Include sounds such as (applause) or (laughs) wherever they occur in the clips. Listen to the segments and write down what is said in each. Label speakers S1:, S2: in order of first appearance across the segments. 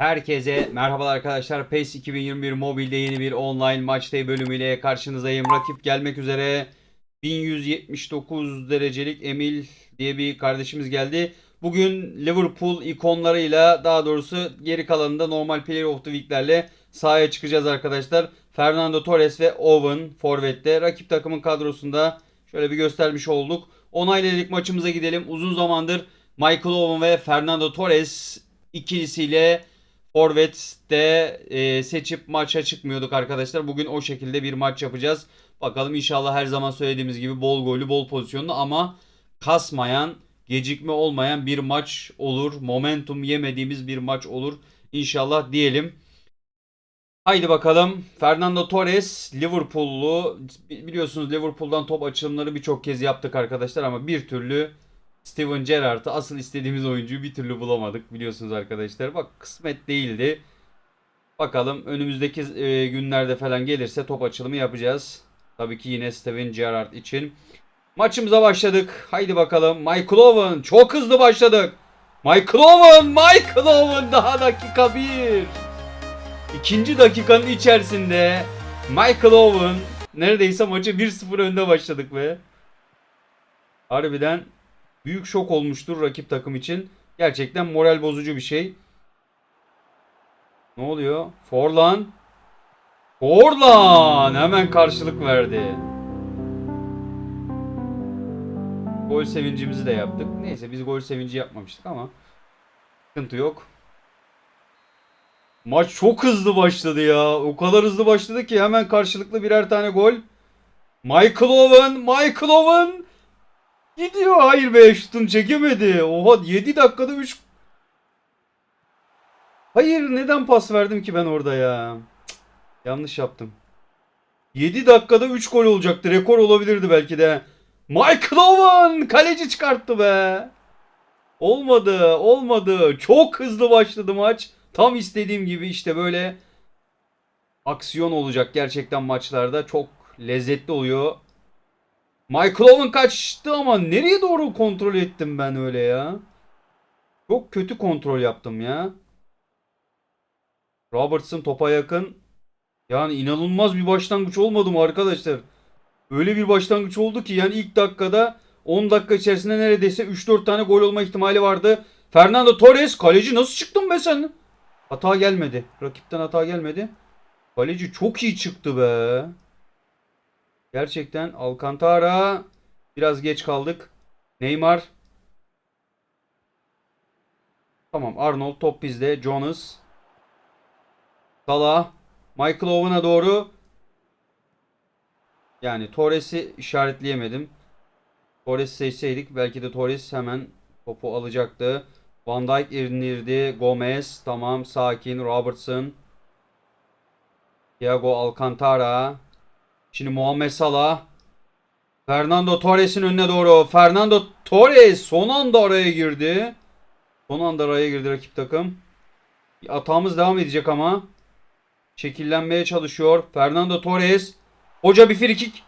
S1: Herkese merhabalar arkadaşlar. PES 2021 mobilde yeni bir online maç day bölümüyle karşınızdayım. Rakip gelmek üzere 1179 derecelik Emil diye bir kardeşimiz geldi. Bugün Liverpool ikonlarıyla daha doğrusu geri kalanında normal Player of the Week'lerle sahaya çıkacağız arkadaşlar. Fernando Torres ve Owen forvette. Rakip takımın kadrosunda şöyle bir göstermiş olduk. Onayladık maçımıza gidelim. Uzun zamandır Michael Owen ve Fernando Torres ikilisiyle Forvet'te e, seçip maça çıkmıyorduk arkadaşlar. Bugün o şekilde bir maç yapacağız. Bakalım inşallah her zaman söylediğimiz gibi bol gollü, bol pozisyonlu ama kasmayan, gecikme olmayan bir maç olur. Momentum yemediğimiz bir maç olur. İnşallah diyelim. Haydi bakalım. Fernando Torres Liverpool'lu. Bi- Biliyorsunuz Liverpool'dan top açılımları birçok kez yaptık arkadaşlar ama bir türlü Steven Gerrard'ı asıl istediğimiz oyuncuyu bir türlü bulamadık biliyorsunuz arkadaşlar. Bak kısmet değildi. Bakalım önümüzdeki e, günlerde falan gelirse top açılımı yapacağız. Tabii ki yine Steven Gerrard için. Maçımıza başladık. Haydi bakalım. Michael Owen çok hızlı başladık. Michael Owen, Michael Owen daha dakika bir. İkinci dakikanın içerisinde Michael Owen neredeyse maçı 1-0 önde başladık ve harbiden büyük şok olmuştur rakip takım için. Gerçekten moral bozucu bir şey. Ne oluyor? Forlan. Forlan hemen karşılık verdi. Gol sevincimizi de yaptık. Neyse biz gol sevinci yapmamıştık ama sıkıntı yok. Maç çok hızlı başladı ya. O kadar hızlı başladı ki hemen karşılıklı birer tane gol. Michael Owen, Michael Owen gidiyor. Hayır be şutunu çekemedi. Oha 7 dakikada 3 Hayır neden pas verdim ki ben orada ya? Cık, yanlış yaptım. 7 dakikada 3 gol olacaktı. Rekor olabilirdi belki de. Michael Owen kaleci çıkarttı be. Olmadı, olmadı. Çok hızlı başladı maç. Tam istediğim gibi işte böyle aksiyon olacak gerçekten maçlarda. Çok lezzetli oluyor. Michael Owen kaçtı ama nereye doğru kontrol ettim ben öyle ya? Çok kötü kontrol yaptım ya. Robertson topa yakın. Yani inanılmaz bir başlangıç olmadı mı arkadaşlar? Öyle bir başlangıç oldu ki yani ilk dakikada 10 dakika içerisinde neredeyse 3-4 tane gol olma ihtimali vardı. Fernando Torres kaleci nasıl çıktın be sen? Hata gelmedi. Rakipten hata gelmedi. Kaleci çok iyi çıktı be. Gerçekten Alcantara biraz geç kaldık. Neymar. Tamam Arnold top bizde. Jonas. Salah. Michael Owen'a doğru. Yani Torres'i işaretleyemedim. Torres'i seçseydik belki de Torres hemen topu alacaktı. Van Dijk indirdi. Gomez. Tamam sakin. Robertson. Thiago Alcantara. Şimdi Muhammed Salah. Fernando Torres'in önüne doğru. Fernando Torres son anda araya girdi. Son anda araya girdi rakip takım. Atağımız devam edecek ama. Şekillenmeye çalışıyor. Fernando Torres. Hoca bir frikik.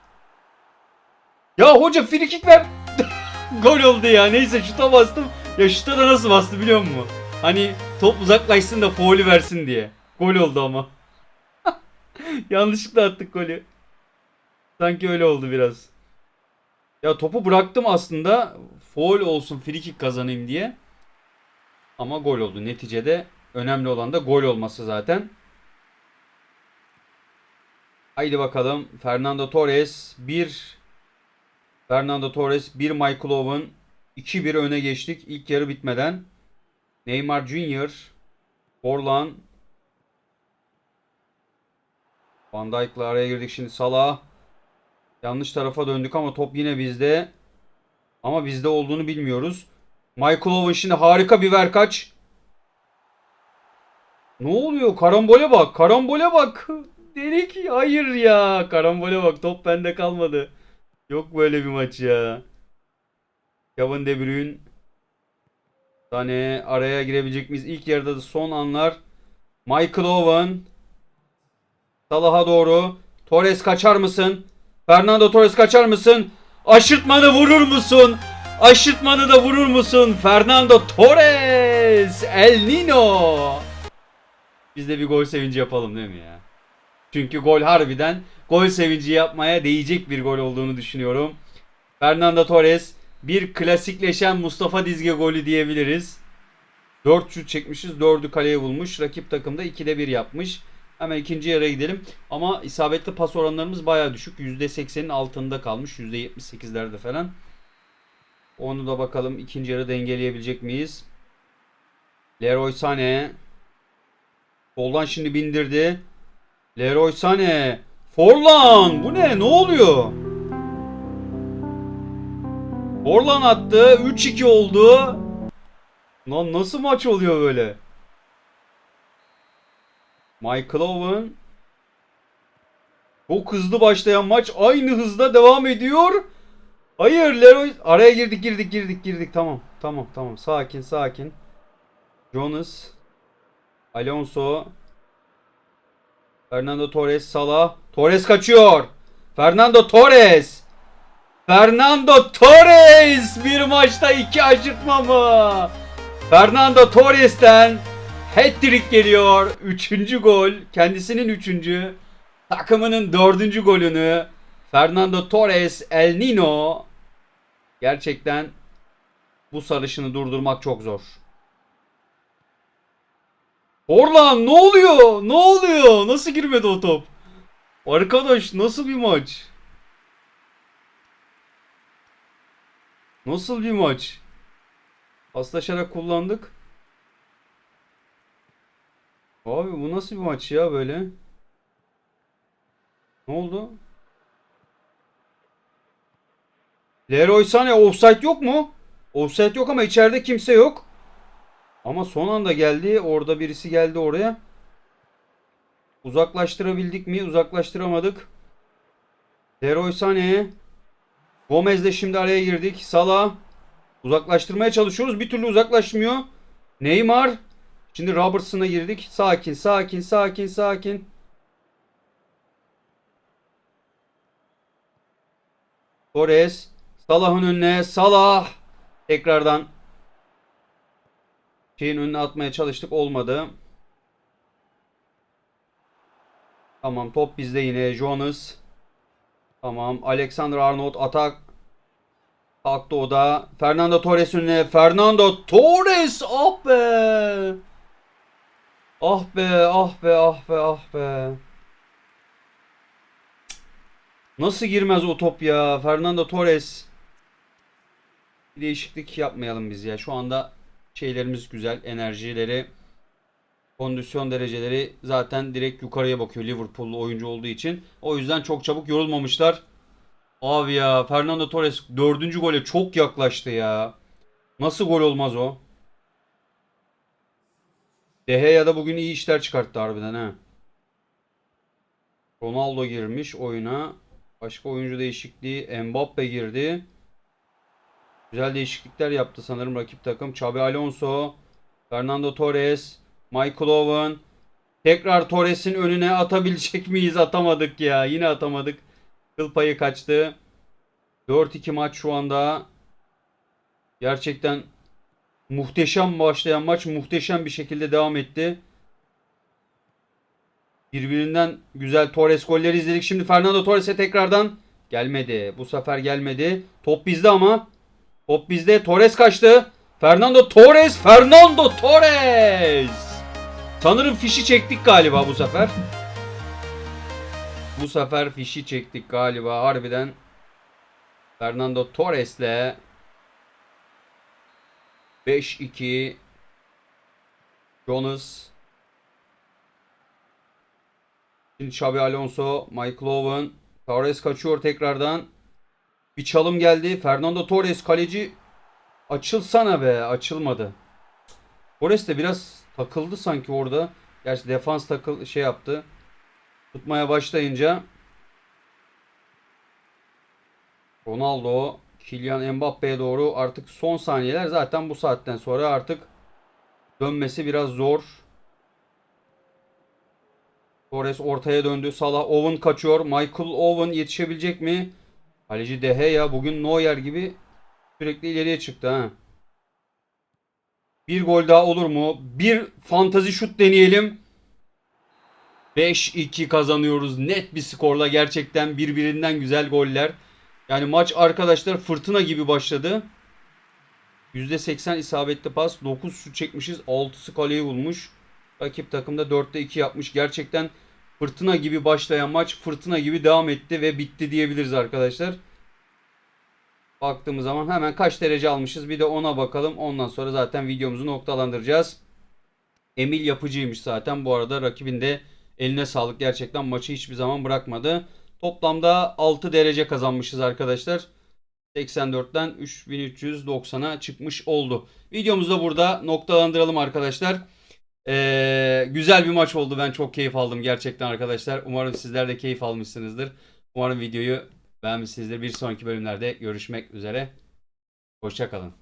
S1: Ya hoca frikik ver. (laughs) Gol oldu ya. Neyse şuta bastım. Ya şuta da nasıl bastı biliyor musun? Hani top uzaklaşsın da faulü versin diye. Gol oldu ama. (laughs) Yanlışlıkla attık golü. Sanki öyle oldu biraz. Ya topu bıraktım aslında. Foul olsun free kick kazanayım diye. Ama gol oldu. Neticede önemli olan da gol olması zaten. Haydi bakalım. Fernando Torres 1 Fernando Torres 1 Michael Owen 2-1 öne geçtik ilk yarı bitmeden. Neymar Junior Forlan Van Dijk'la araya girdik şimdi Salah. Yanlış tarafa döndük ama top yine bizde. Ama bizde olduğunu bilmiyoruz. Michael Owen şimdi harika bir verkaç. Ne oluyor? Karambole bak. Karambole bak. Delik. Hayır ya. Karambole bak. Top bende kalmadı. Yok böyle bir maç ya. Kevin De Bruyne. Tane araya girebilecek miyiz? İlk yarıda da son anlar. Michael Owen. Salah'a doğru. Torres kaçar mısın? Fernando Torres kaçar mısın? Aşırtmanı vurur musun? Aşırtmanı da vurur musun? Fernando Torres. El Nino. Biz de bir gol sevinci yapalım değil mi ya? Çünkü gol harbiden gol sevinci yapmaya değecek bir gol olduğunu düşünüyorum. Fernando Torres bir klasikleşen Mustafa Dizge golü diyebiliriz. 4 şut çekmişiz. 4'ü kaleye bulmuş. Rakip takımda 2'de 1 yapmış. Hemen ikinci yarıya gidelim. Ama isabetli pas oranlarımız baya düşük. %80'in altında kalmış. %78'lerde falan. Onu da bakalım ikinci yarı dengeleyebilecek miyiz? Leroy Sané. Soldan şimdi bindirdi. Leroy Sané. Forlan. Bu ne? Ne oluyor? Forlan attı. 3-2 oldu. Lan nasıl maç oluyor böyle? Michael Owen. Çok hızlı başlayan maç aynı hızda devam ediyor. Hayır Leroy araya girdik girdik girdik girdik tamam tamam tamam sakin sakin. Jonas Alonso Fernando Torres Salah Torres kaçıyor. Fernando Torres Fernando Torres bir maçta iki aşırtma mı? Fernando Torres'ten hat-trick geliyor. Üçüncü gol. Kendisinin üçüncü. Takımının dördüncü golünü. Fernando Torres El Nino. Gerçekten bu sarışını durdurmak çok zor. Orlan ne oluyor? Ne oluyor? Nasıl girmedi o top? Arkadaş nasıl bir maç? Nasıl bir maç? Paslaşarak kullandık. Abi bu nasıl bir maç ya böyle? Ne oldu? Leroy Sané offside yok mu? Offside yok ama içeride kimse yok. Ama son anda geldi. Orada birisi geldi oraya. Uzaklaştırabildik mi? Uzaklaştıramadık. Leroy Sané. Gomez de şimdi araya girdik. Salah. Uzaklaştırmaya çalışıyoruz. Bir türlü uzaklaşmıyor. Neymar. Şimdi Robertson'a girdik. Sakin, sakin, sakin, sakin. Torres. Salah'ın önüne. Salah. Tekrardan şeyin önüne atmaya çalıştık. Olmadı. Tamam top bizde yine. Jonas. Tamam. Alexander Arnold atak. Kalktı o da. Fernando Torres önüne. Fernando Torres. Ah be. Ah be. Ah be. Ah be. Ah be. Nasıl girmez o top ya? Fernando Torres. Bir değişiklik yapmayalım biz ya. Şu anda şeylerimiz güzel. Enerjileri, kondisyon dereceleri zaten direkt yukarıya bakıyor Liverpool'lu oyuncu olduğu için. O yüzden çok çabuk yorulmamışlar. Abi ya Fernando Torres dördüncü gole çok yaklaştı ya. Nasıl gol olmaz o? De Gea da bugün iyi işler çıkarttı harbiden ha. Ronaldo girmiş oyuna. Başka oyuncu değişikliği. Mbappe girdi. Güzel değişiklikler yaptı sanırım rakip takım. Xabi Alonso, Fernando Torres, Michael Owen. Tekrar Torres'in önüne atabilecek miyiz? Atamadık ya. Yine atamadık. Kıl payı kaçtı. 4-2 maç şu anda. Gerçekten muhteşem başlayan maç muhteşem bir şekilde devam etti. Birbirinden güzel Torres golleri izledik. Şimdi Fernando Torres'e tekrardan gelmedi. Bu sefer gelmedi. Top bizde ama. Top bizde. Torres kaçtı. Fernando Torres. Fernando Torres. Sanırım fişi çektik galiba bu sefer. Bu sefer fişi çektik galiba harbiden. Fernando Torres'le 5-2 Jonas Şimdi Xabi Alonso, Michael Owen Torres kaçıyor tekrardan. Bir çalım geldi. Fernando Torres kaleci açılsana be. Açılmadı. Torres de biraz takıldı sanki orada. Gerçi defans takıl şey yaptı. Tutmaya başlayınca Ronaldo Kylian Mbappe'ye doğru artık son saniyeler zaten bu saatten sonra artık dönmesi biraz zor. Torres ortaya döndü. Salah Owen kaçıyor. Michael Owen yetişebilecek mi? Kaleci De Gea bugün Neuer gibi sürekli ileriye çıktı ha. Bir gol daha olur mu? Bir fantazi şut deneyelim. 5-2 kazanıyoruz. Net bir skorla gerçekten birbirinden güzel goller. Yani maç arkadaşlar fırtına gibi başladı. %80 isabetli pas. 9 şut çekmişiz. 6'sı kaleyi bulmuş. Rakip takımda 4'te 2 yapmış. Gerçekten fırtına gibi başlayan maç fırtına gibi devam etti ve bitti diyebiliriz arkadaşlar. Baktığımız zaman hemen kaç derece almışız bir de ona bakalım. Ondan sonra zaten videomuzu noktalandıracağız. Emil yapıcıymış zaten. Bu arada rakibin de eline sağlık. Gerçekten maçı hiçbir zaman bırakmadı. Toplamda 6 derece kazanmışız arkadaşlar. 84'ten 3390'a çıkmış oldu. Videomuzu da burada noktalandıralım arkadaşlar. Ee, güzel bir maç oldu. Ben çok keyif aldım gerçekten arkadaşlar. Umarım sizler de keyif almışsınızdır. Umarım videoyu beğenmişsinizdir. Bir sonraki bölümlerde görüşmek üzere. Hoşçakalın.